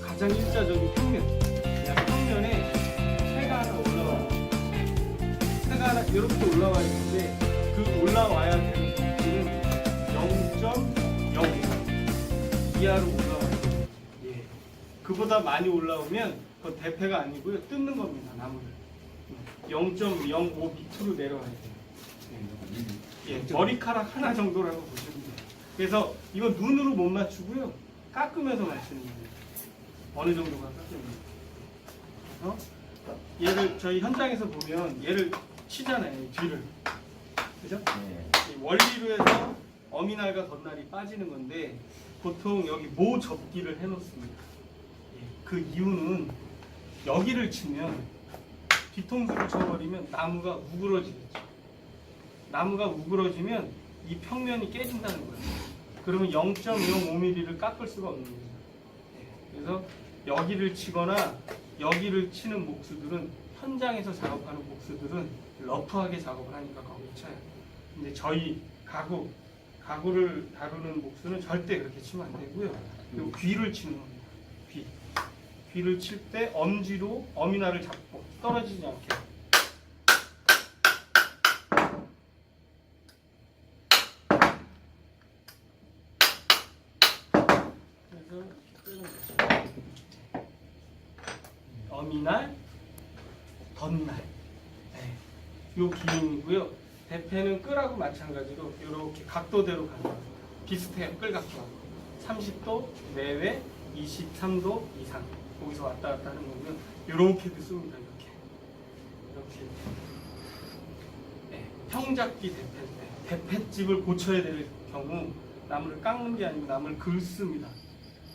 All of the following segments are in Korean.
가장 일자적인 평면. 그냥 평면에 새가 하나 올라와. 새가 하나 이렇게 올라와 있는데 그 올라와야 되는 부분은 0.0 이하로 올라와야 돼요. 예. 그보다 많이 올라오면 그건 대패가 아니고요. 뜯는 겁니다. 나무를. 0.05 밑으로 내려와야 돼요. 예. 예. 머리카락 하나 정도라고 보시면 돼요. 그래서 이거 눈으로 못 맞추고요. 깎으면서 맞추는 거예요. 어느 정도가 거예요. 그래서 얘를 저희 현장에서 보면 얘를 치잖아요. 이 뒤를. 그죠? 이 원리로 해서 어미날과 덧날이 빠지는 건데 보통 여기 모 접기를 해놓습니다. 예, 그 이유는 여기를 치면 뒤통수를 쳐버리면 나무가 우그러지겠죠. 나무가 우그러지면 이 평면이 깨진다는 거예요. 그러면 0.05mm를 깎을 수가 없는 거예요. 예, 그래서 여기를 치거나 여기를 치는 목수들은 현장에서 작업하는 목수들은 러프하게 작업을 하니까 거기 쳐요. 근데 저희 가구 가구를 다루는 목수는 절대 그렇게 치면 안 되고요. 그리고 귀를 치는 겁니다. 귀 귀를 칠 때 엄지로 어미나를 잡고 떨어지지 않게. 그래서. 어미날, 덧날. 네. 요 기능이고요. 대패는 끄라고 마찬가지로 이렇게 각도대로 가는 겁니다. 비슷해요. 끌 각도하고. 30도 내외, 23도 이상. 거기서 왔다 갔다 하는 거고요. 이렇게도 씁니다. 이렇게. 이렇게. 네. 평잡기 대패인데 대패집을 고쳐야 될 경우 나무를 깎는 게 아니고 나무를 긁습니다.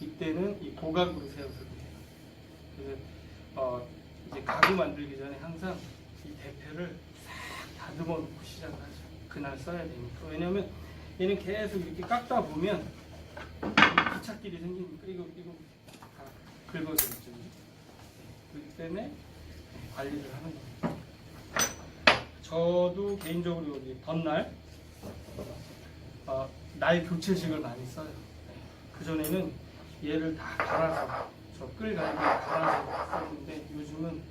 이때는 이 고각으로 세워서. 그래서 어, 이제 가구 만들기 전에 항상 이 대패를 싹 다듬어 놓고 시작을 하죠. 그날 써야 되니까. 왜냐면 얘는 계속 이렇게 깎다 보면 이 기찻길이 생기니까 이거 이거 다 긁어져 있죠. 그렇기 때문에 관리를 하는 겁니다. 저도 개인적으로 여기 덧날 어, 날 교체식을 많이 써요. 그 전에는 얘를 다 갈아서 저 끌갈비 갈아서 썼는데 요즘은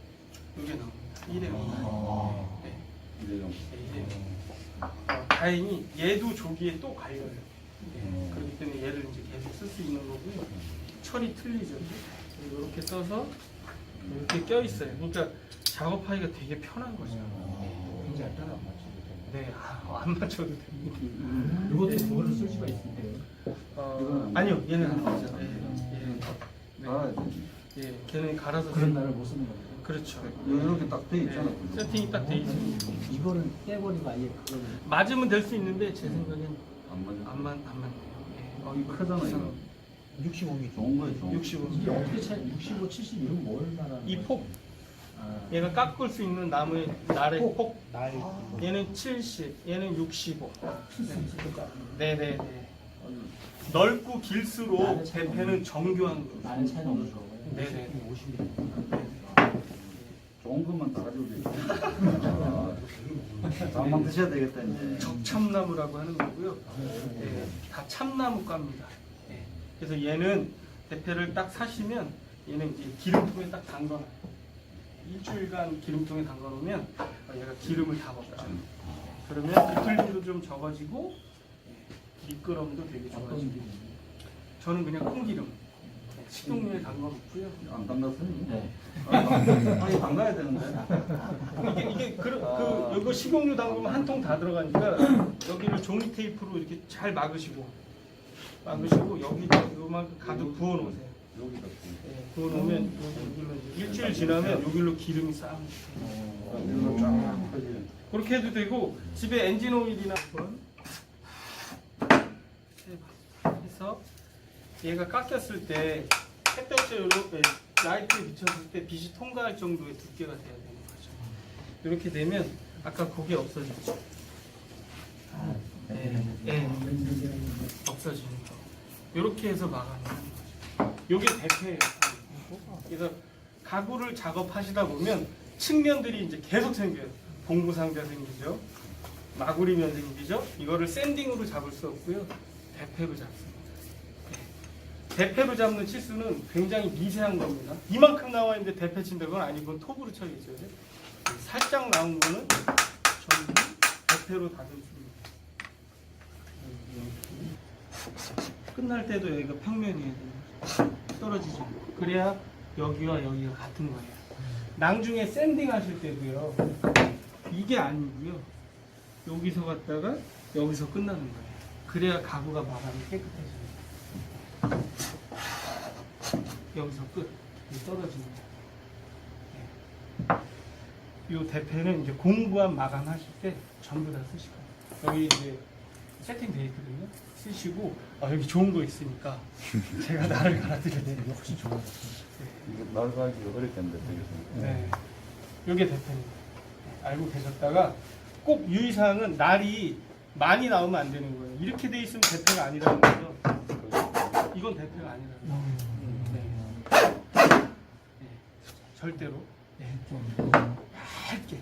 이게 나옵니다. 일회용. 네, 이래요. 네, 일회용. 어, 다행히 얘도 조기에 또 갈려요. 네, 그렇기 때문에 얘를 이제 계속 쓸 수 있는 거고요. 철이 틀리죠. 이렇게 써서 이렇게 껴 있어요. 그러니까 작업하기가 되게 편한 거죠. 굉장히 따라 맞추게 네, 아, 안 맞춰도 됩니다. 이것도 그걸로 쓸 수가 있는데 어, 아니요, 얘는 안 맞죠. 예, 예, 네. 알아야 돼. 예, 걔는 갈아서 그런 쓰- 날을 못 쓰는 겁니다. 그렇죠. 이렇게 딱 돼 있잖아. 네, 세팅이 딱 돼 있습니다. 이거는 떼버리고 아예 그거를 맞으면 될 수 있는데 제 생각엔 안 맞아. 안, 맞, 안 맞네요. 예. 어, 이거 크잖아, 이거. 65m. 좋은 거예요, 좋은 거. 65. 이게 어떻게 차이 65, 70 이런 뭘 말하는 이 거예요? 폭, 아, 얘가 깎을 수 있는 나무의 날의 폭. 폭. 날 얘는 70, 얘는 65. 쓸수 있을 것 같은 네네네. 넓고 길수록 대패는 정교한 거. 나는 차이는 없는 거고요. 네네. 50m. 좋은 것만 따라줘도 돼. 장만 드셔야 되겠다, 이제. 적참나무라고 하는 거고요. 네, 다 참나무과입니다. 네, 그래서 얘는 대패를 딱 사시면 얘는 이제 기름통에 딱 담가놔요. 일주일간 기름통에 담가놓으면 어, 얘가 기름을 다 먹죠. 그러면 비틀림도 좀 적어지고 예, 미끄럼도 되게. 게 저는 그냥 콩기름 네, 식용유에 담가 놓고요. 안 담갔어요? 네. 아니, 담가야 되는데. 이게 이게 그, 그 이거 식용유 담그면 한 통 다 들어가니까 여기를 종이 테이프로 이렇게 잘 막으시고 막으시고 여기다 요만큼 가득 부어 놓으세요. 여기다. 예, 부어 놓으면 일주일 지나면 여기로 기름이 쫙 펴지. 그렇게 해도 되고 집에 엔진 오일이나 한번 해서 얘가 깎였을 때 햇볕에 이렇게 라이트에 비쳤을 때 빛이 통과할 정도의 두께가 돼야 되는 거죠. 이렇게 되면 아까 그게 없어지죠. 예, 예, 없어지는 거. 이렇게 해서 막아내는 거죠. 이게 대패예요. 그래서 가구를 작업하시다 보면 측면들이 이제 계속 생겨요. 봉구상자 생기죠. 마구리면 생기죠. 이거를 샌딩으로 잡을 수 없고요. 대패로 잡습니다. 네. 대패로 잡는 치수는 굉장히 미세한 겁니다. 이만큼 나와 있는데 대패 친다 건 아니고 톱으로 쳐야죠. 살짝 나온 거는 전부 대패로 다듬습니다. 끝날 때도 여기가 평면이어야 돼요. 떨어지지 않고. 그래야 여기와 여기가 같은 거예요. 낭중에 샌딩 하실 때도요. 이게 아니고요. 여기서 갔다가 여기서 끝나는 거예요. 그래야 가구가 마감이 깨끗해져요. 여기서 끝. 이 떨어지는 거예요. 네. 이 대패는 이제 공구한 마감하실 때 전부 다 쓰실 거예요. 여기 이제 세팅되어 있거든요. 쓰시고 아, 여기 좋은 거 있으니까 제가 나를 갈아드려야 돼요. 역시 좋아요. 이거 나가기 어렵겠는데 되겠습니다. 네. 요게 대패입니다. 네, 알고 계셨다가 꼭 유의사항은 날이 많이 나오면 안 되는 거예요. 이렇게 돼 있으면 대패가 아니라는 거죠. 이건 대패가 아니라는 거예요. 네. 네. 절대로 네, 좀 얇게.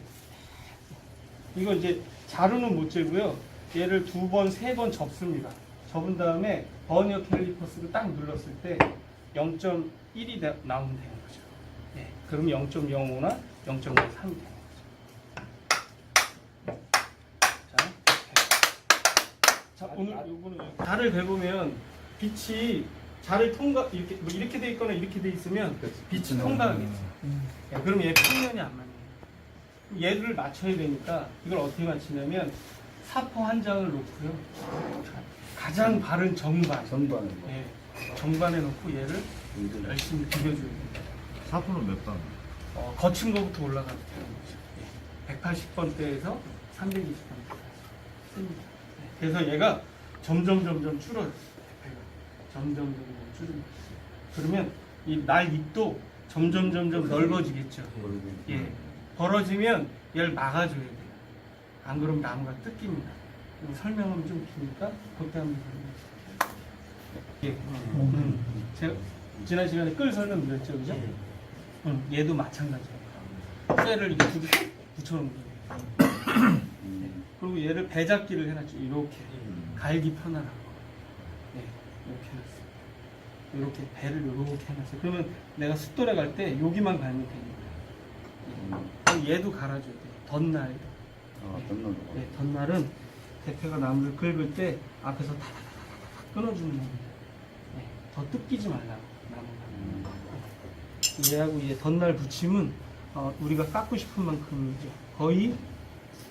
이거 이제 자루는 못 재고요. 얘를 두 번, 세 번 접습니다. 접은 다음에 버니어 캘리퍼스를 딱 눌렀을 때 0.1이 나오면 되는 거죠. 네. 그럼 0.05나 0.53이 되는 거죠. 자, 이렇게. 자 오늘 요거는 달을 배보면 빛이 자를 통과 이렇게 뭐 이렇게 돼 있거나 이렇게 돼 있으면 빛이 통과하겠죠. 야, 그럼 얘 평면이 안 맞네. 그럼 얘를 맞춰야 되니까 이걸 어떻게 맞추냐면 사포 한 장을 놓고요. 가장 바른 정반. 전반에 예, 정반에 놓고 얘를 이제 열심히 비벼줘야 됩니다. 사포는 몇 단? 어, 거친 거부터 올라가도 되는 거죠. 예, 180번대에서 320번대까지 씁니다. 예, 그래서 얘가 점점 점점 줄어요. 대패가. 점점 점점 줄입니다. 그러면 이 날 입도 점점 점점 넓어지겠죠. 예. 벌어지면 얘를 막아줘야 돼요. 안 그러면 나무가 뜯깁니다. 설명은 좀 기니까 그때 한번 설명드릴게요. 예. 음. 제가 지난 시간에 끌 설명드렸죠, 그죠? 음, 얘도 마찬가지예요. 쇠를 이렇게 붙여놓은 거예요. 음, 그리고 얘를 배잡기를 해놨죠. 이렇게 갈기 편안하고. 네, 이렇게 해놨어요. 이렇게 배를 이렇게 해놨어요. 그러면 내가 숫돌에 갈 때 여기만 갈면 됩니다. 음. 그럼 얘도 갈아줘야 돼요. 덧날. 아, 덧는 네, 덧날은 대패가 나무를 긁을 때 앞에서 다다다다다 끊어주는 겁니다. 네, 더 뜯기지 말라고 나무가. 음. 얘하고 얘 덧날 붙임은 어, 우리가 깎고 싶은 만큼이죠. 거의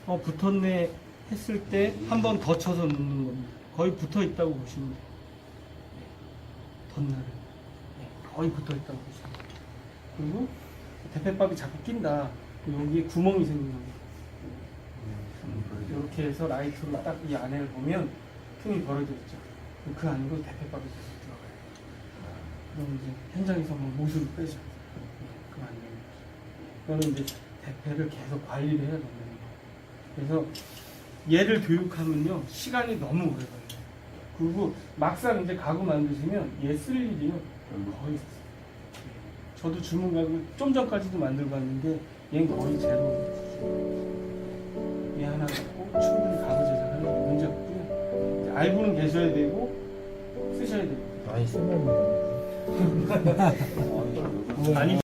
어, 붙었네 했을 때 한 번 더 쳐서 넣는 겁니다. 거의 붙어 있다고 보시면 돼요. 네, 덧날은 네, 거의 붙어 있다고 보시면 돼요. 그리고 대패밥이 자꾸 낀다. 여기에 구멍이 생긴 겁니다. 이렇게 해서 라이트로 딱 이 안을 보면 틈이 벌어져 있죠. 그 안으로 대패밥이 계속 들어가요. 그럼 이제 현장에서 뭐 못을 빼죠. 그럼 안 거죠. 그거는 이제 대패를 계속 관리를 해야 거예요. 그래서 얘를 교육하면요 시간이 너무 오래 걸려요. 그리고 막상 이제 가구 만드시면 얘 쓸 일이요 거의 없어요. 저도 주문 가구 좀 전까지도 만들고 왔는데 얘는 거의 제로. 얘 하나 갖고 충분히 가구 제작하는 게 문제 없고요. 알고는 계셔야 되고 쓰셔야 됩니다. 많이 쓰면 아니